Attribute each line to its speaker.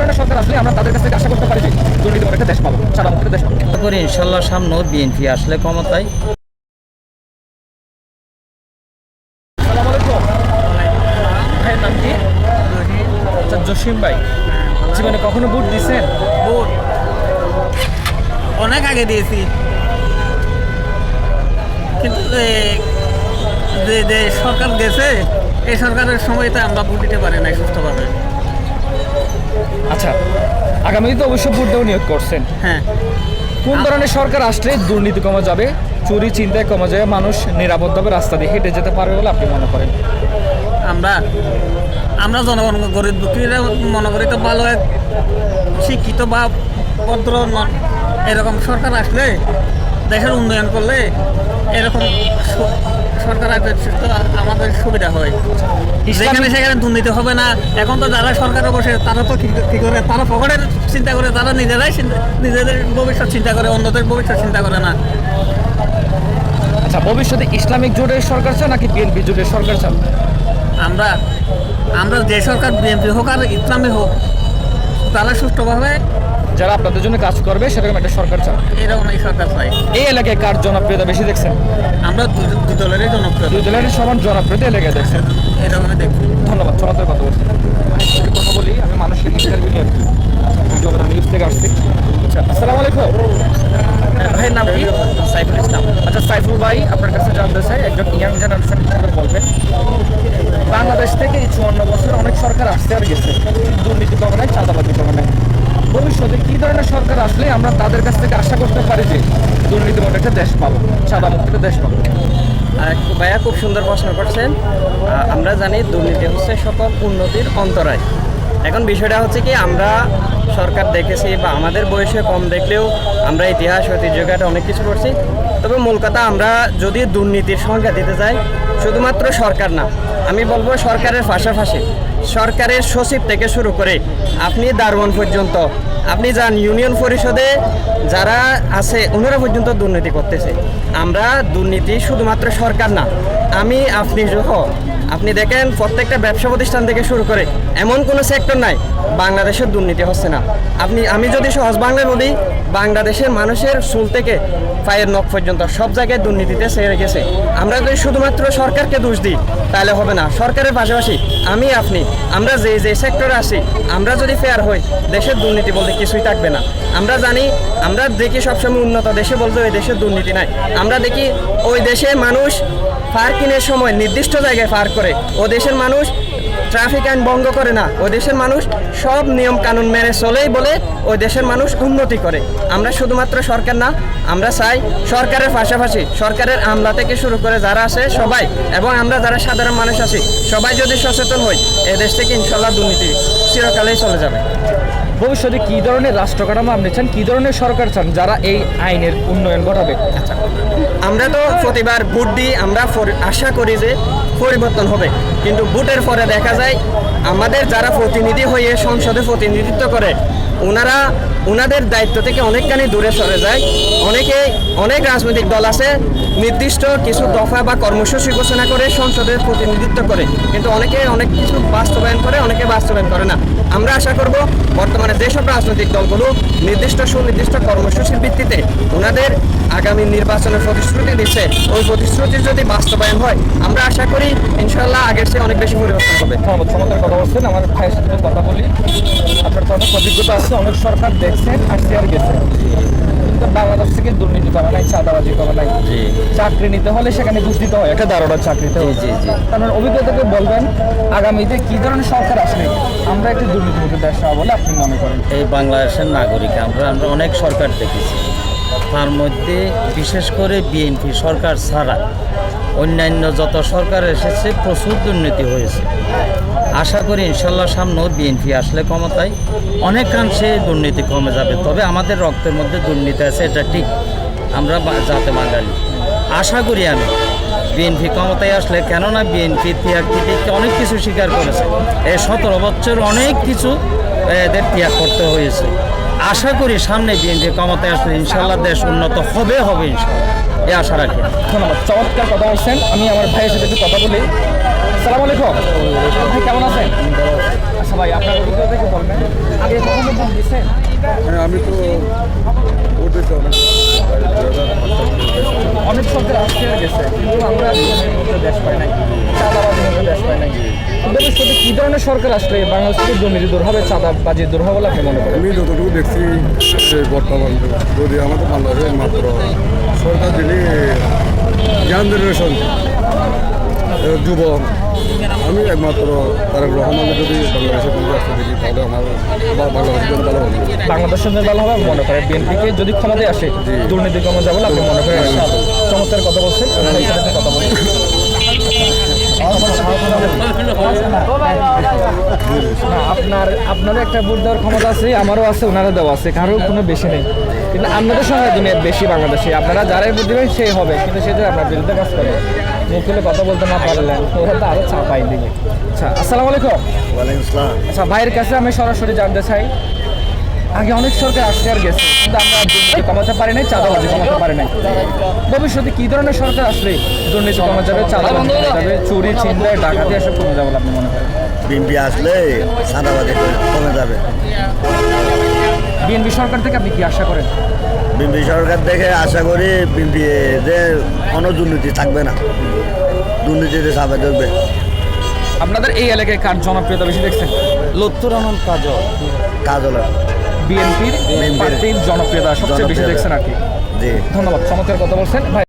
Speaker 1: ধরনের সরকার আসলে আমরা তাদের কাছ থেকে আশা করতে পারি যে দুর্নীতি একটা দেশ পাবো দেশ পাবো।
Speaker 2: করি ইনশাল্লাহ সামনেও বিএনপি আসলে ক্ষমতায়।
Speaker 1: আচ্ছা জসিম ভাই জীবনে কখনো ভোট দিছেন
Speaker 3: ভোট অনেক আগে দিয়েছি। কিন্তু যে যে সরকার গেছে এই সরকারের সময়তে আমরা ভোট দিতে পারি নাই সুস্থভাবে।
Speaker 1: আচ্ছা আগামীতে তো অবশ্যই ভোট দেওয়া নিয়োগ করছেন।
Speaker 3: হ্যাঁ।
Speaker 1: কোন ধরনের সরকার আসলে দুর্নীতি কমা যাবে? চুরি চিন্তায় কমা যাবে মানুষ নিরাপদভাবে রাস্তা দিয়ে হেঁটে যেতে পারবে বলে আপনি মনে করেন?
Speaker 3: আমরা আমরা জনগণ গরিব দুঃখীরা মনে করি তো ভালো এক শিক্ষিত বা ভদ্র এরকম সরকার আসলে দেশের উন্নয়ন করলে এরকম সরকার আসলে তো আমাদের সুবিধা হয়। যেখানে সেখানে দুর্নীতি হবে না। এখন তো যারা সরকারে বসে তারা তো কি করে? তারা পকেটের চিন্তা করে তারা নিজেরাই নিজেদের ভবিষ্যৎ চিন্তা করে অন্যদের ভবিষ্যৎ চিন্তা করে না।
Speaker 1: আচ্ছা ভবিষ্যতে ইসলামিক জোটের সরকার চান নাকি বিএনপি জোটের সরকার চান?
Speaker 3: আমরা আমরা যে সরকার বিএনপি হোক আর ইসলামী হোক তারা সুষ্ঠুভাবে
Speaker 1: যারা আপনাদের জন্য কাজ করবে সেরকম একটা সরকার চান
Speaker 3: এরকম এই সরকার চাই
Speaker 1: এই এলাকায় কার জনপ্রিয়তা বেশি দেখছেন?
Speaker 3: আমরা দু- দু দলেরই জনপ্রিয়
Speaker 1: দুই দলের সমান জনপ্রিয়তা এলাকায় দেখছেন।
Speaker 3: এরকমই দেখি
Speaker 1: ধন্যবাদ চমৎকার কথা বলছি কথা বলি আমি মানুষের ইন্টারভিউ নিয়ে জগদা নিউজ থেকে আসছি। আচ্ছা আসসালামু আলাইকুম। হ্যাঁ, ভাইয়ের নাম কি? সাইফুল ইসলাম। আচ্ছা সাইফুল ভাই আপনার কাছে জানতে চাই একজন ইয়াং জেনারেশন বলবেন বাংলাদেশ থেকে এই চুয়ান্ন বছর অনেক সরকার আসতে আর গেছে। দুর্নীতি কমানায় চাঁদাবাজি কমানায় ভবিষ্যতে কি ধরনের সরকার আসলে আমরা তাদের কাছ থেকে আশা করতে পারি যে দুর্নীতি দুর্নীতিমুক্ত একটা দেশ পাবো, সাদামুক্ত একটা দেশ পাবো।
Speaker 2: ভাইয়া খুব সুন্দর প্রশ্ন করছেন। আমরা জানি দুর্নীতি হচ্ছে সকল উন্নতির অন্তরায়। এখন বিষয়টা হচ্ছে কি, আমরা সরকার দেখেছি বা আমাদের বয়সে কম দেখলেও আমরা ইতিহাস ঐতিহ্যঘাটে অনেক কিছু করছি। তবে মূল কথা, আমরা যদি দুর্নীতির সংখ্যা দিতে যাই শুধুমাত্র সরকার না, আমি বলব সরকারের পাশাপাশি। সরকারের সচিব থেকে শুরু করে আপনি দারোয়ান পর্যন্ত আপনি যান ইউনিয়ন পরিষদে, যারা আছে, ওনারা পর্যন্ত দুর্নীতি করতেছে। আমরা দুর্নীতি শুধুমাত্র সরকার না, আমি, আপনি সহ আপনি দেখেন, প্রত্যেকটা ব্যবসা প্রতিষ্ঠান থেকে শুরু করে এমন কোনো সেক্টর নাই, বাংলাদেশের দুর্নীতি হচ্ছে না। আপনি, আমি যদি সহজ বাংলায় বলি, বাংলাদেশের মানুষের চুল থেকে পায়ের নখ পর্যন্ত সব জায়গায় দুর্নীতিতে সেরে গেছে। আমরা যদি শুধুমাত্র সরকারকে দোষ দিই, তাহলে হবে না। সরকারের পাশাপাশি আমি, আপনি, আমরা যে যে সেক্টরে আসি আমরা যদি ফেয়ার হই, দেশের দুর্নীতি বলতে কিছুই থাকবে না। আমরা জানি, আমরা দেখি সবসময় উন্নত দেশে বলতে ওই দেশের দুর্নীতি নাই। আমরা দেখি ওই দেশে মানুষ পার্কিংয়ের সময় নির্দিষ্ট জায়গায় পার্ক করে। ও দেশের মানুষ ট্রাফিক আইন ভঙ্গ করে না। ওই দেশের মানুষ সব নিয়ম কানুন মেনে চলেই বলে ওই দেশের মানুষ উন্নতি করে। আমরা শুধুমাত্র সরকার না আমরা চাই সরকারের পাশাপাশি সরকারের আমলা থেকে শুরু করে যারা আছে সবাই এবং আমরা যারা সাধারণ মানুষ আছি সবাই যদি সচেতন হই এ দেশ থেকে ইনশাল্লাহ দুর্নীতি চিরকালেই চলে যাবে।
Speaker 1: ভবিষ্যতে কি ধরনের রাষ্ট্র কাঠামো আপনি চান? কি ধরনের সরকার চান যারা এই আইনের উন্নয়ন ঘটাবে?
Speaker 2: আমরা তো প্রতিবার ভোট দিই আমরা আশা করি যে পরিবর্তন হবে। কিন্তু ভোটের পরে দেখা যায় আমাদের যারা প্রতিনিধি হয়ে সংসদে প্রতিনিধিত্ব করে ওনারা ওনাদের দায়িত্ব থেকে অনেকখানি দূরে সরে যায়। অনেকে অনেক রাজনৈতিক দল আছে, নির্দিষ্ট কিছু দফা বা কর্মসূচি ঘোষণা করে সংসদের প্রতিনিধিত্ব করে। কিন্তু অনেকে অনেক কিছু বাস্তবায়ন করে, অনেকে বাস্তবায়ন করে না। আমরা আশা করব, বর্তমানে যেসব রাজনৈতিক দলগুলো নির্দিষ্ট সুনির্দিষ্ট কর্মসূচির ভিত্তিতে ওনাদের আগামী নির্বাচনের প্রতিশ্রুতি দিচ্ছে, ওই প্রতিশ্রুতি যদি বাস্তবায়ন হয়, আমরা আশা করি ইনশাল্লাহ আগের চেয়ে অনেক বেশি পরিবর্তন হবে।
Speaker 1: কথা বলছেন, আমার ভাইয়ের সাথে কথা বলি। অনেক অভিজ্ঞতা আছে অনেক সরকার দেখছেন আর গেছে। কিন্তু বাংলাদেশ থেকে দুর্নীতি করা নাই চাঁদাবাজি করা নাই। চাকরি নিতে হলে সেখানে ঘুষ দিতে হয় একটা দারোয়ার চাকরিতে
Speaker 2: জি, জি।
Speaker 1: আপনার অভিজ্ঞতাকে বলবেন আগামীতে কি ধরনের সরকার আসলে আমরা একটি দুর্নীতিমুক্ত দেশ হওয়া বলে আপনি মনে করেন।
Speaker 4: এই বাংলাদেশের নাগরিক আমরা আমরা অনেক সরকার দেখেছি। তার মধ্যে বিশেষ করে বিএনপি সরকার ছাড়া অন্যান্য যত সরকার এসেছে প্রচুর দুর্নীতি হয়েছে। আশা করি ইনশাল্লাহ সামনেও বিএনপি আসলে ক্ষমতায় অনেকাংশে দুর্নীতি কমে যাবে। তবে আমাদের রক্তের মধ্যে দুর্নীতি আছে, এটা ঠিক। আমরা জাতে বাঙালি। আশা করি আমি বিএনপি ক্ষমতায় আসলে, কেননা বিএনপি ত্যাগ দিতে অনেক কিছু স্বীকার করেছে। এই সতেরো বছর অনেক কিছু এদের ত্যাগ করতে হয়েছে। আশা করি সামনে বিএনপি ক্ষমতায় আসলে ইনশাল্লাহ দেশ উন্নত হবে হবে ইনশাল্লাহ। এই আশা রাখি।
Speaker 1: ধন্যবাদ। চমৎকার কথা বলছেন। আমি আমার ভাইয়ের সাথে একটু কথা বলি। সালাম আলাইকুম। ভাই কেমন আছেন? আচ্ছা ভাই আপনার অভিজ্ঞতা থেকে বলবেন। আগে কখনো ভোট দিচ্ছেন
Speaker 5: হ্যাঁ আমি তো ভোট দিতে অনেক
Speaker 1: সরকার আসতে গেছে কিন্তু আমরা দেশ পাই নাই চাঁদাবাজির মধ্যে দেশ পাই নাই। ভবিষ্যতে কি ধরনের সরকার আসলে? বাংলাদেশ থেকে দুর্নীতি দূর হবে চাঁদাবাজি দূর হবে বলে আপনি মনে করেন?
Speaker 5: আমি যতটুকু দেখছি বর্তমান যদি আমাদের বাংলাদেশে মাত্র সরকার দিলে ইয়াং জেনারেশন। যুবক। আমি একমাত্র তারেক রহমানের যদি বাংলাদেশে কোনো রাস্তা দেখি তাহলে আমার বাংলাদেশের জন্য ভালো হবে।
Speaker 1: বাংলাদেশের জন্য ভালো হবে মনে করেন বিএনপিকে যদি ক্ষমতায় আসে দুর্নীতি কমে যাবে আপনি মনে করেন চমৎকার কথা বলছেন ভাইয়ের কথা বলছেন না আপনার আপনারও একটা ভোট দেওয়ার ক্ষমতা আছে আমারও আছে ওনারও দেওয়া আছে কারোর কোনো বেশি নেই। কিন্তু আপনাদের সঙ্গে দুনিয়ার বেশি বাংলাদেশে। আপনারা যারাই দেবেন সেই হবে কিন্তু সেটা আপনার বিরুদ্ধে কাজ করে। মুখ খুলে কথা বলতে না পারলেন ওরা তো আরও চাপাই দিবে। আচ্ছা আসসালামু আলাইকুম। আচ্ছা ভাইয়ের কাছে আমি সরাসরি জানতে চাই আগে অনেক সরকার আসতে আর গেছে কিন্তু আমরা দুর্নীতি কমাতে পারি নাই চাঁদাবাজি কমাতে পারি নাই। ভবিষ্যতে কি ধরনের সরকার আসলে দুর্নীতি কমে যাবে চাঁদাবাজি কমে যাবে চুরি ছিনতাই ডাকাতি এসব কমে যাবে আপনি মনে করেন?
Speaker 6: বিএনপি আসলে সাদাবাদে কমে যাবে।
Speaker 1: সরকার থেকে আপনি কি আশা করেন?
Speaker 6: বিএনপি সরকার থেকে আশা করি বিএনপি যে কোনো দুর্নীতি থাকবে না। দুর্নীতিতে চাপে থাকবে
Speaker 1: আপনাদের এই এলাকায় কার জনপ্রিয়তা বেশি দেখছেন?
Speaker 4: লত্তুর আনন্দ কাজল।
Speaker 6: কাজ হলো
Speaker 1: বিএনপির প্রার্থীর জনপ্রিয়তা সবচেয়ে বেশি দেখছেন আর কি।
Speaker 6: জি।
Speaker 1: ধন্যবাদ চমৎকার কথা বলছেন। ভাই